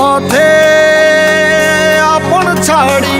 পথে আপন ছাড়ি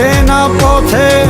চেনা পথের